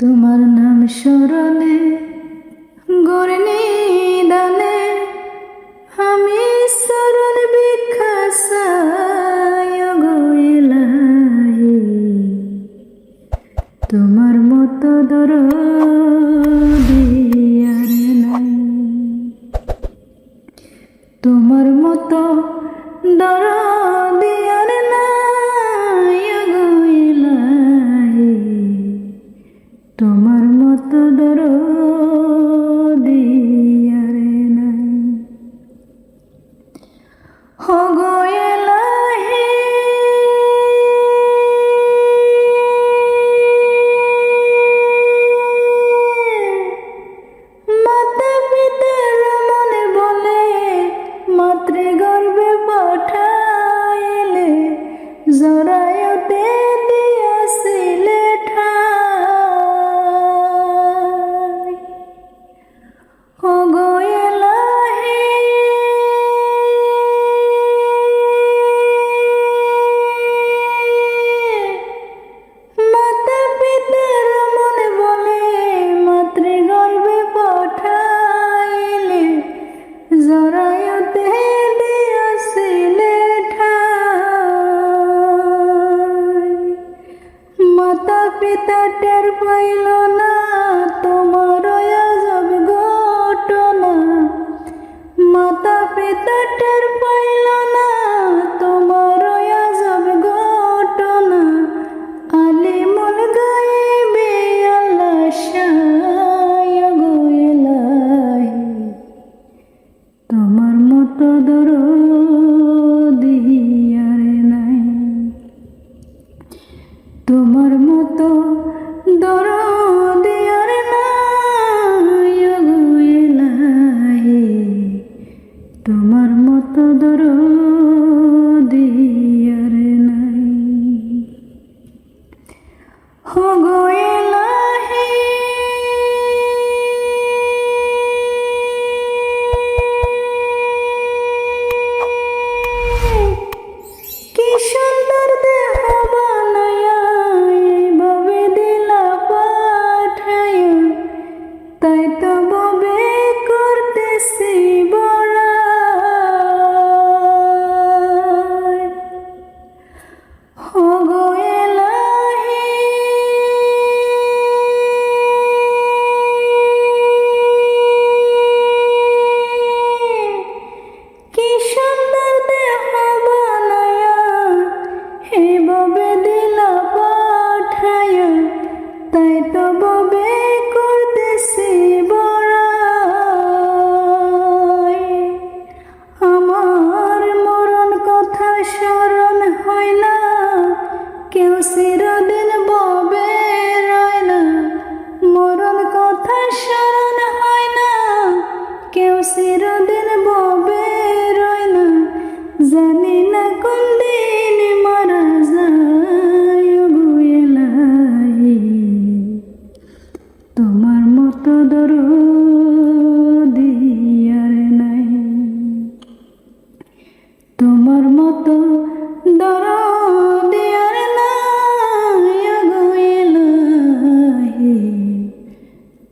তোমার নাম শরণে মাতৃগর্ভে পাঠাইলে জরা মাতা পিতা টের পাইল না, তোমার আজব ঘটনা। মাতা পিতা টের পাইল না, তোমার আজব ঘটনা। আলি মন গাইবে, আল্লাহ শায় গোয়েলাহি তোমার মতো দূর হো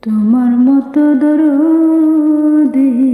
তোমার মতো দরদি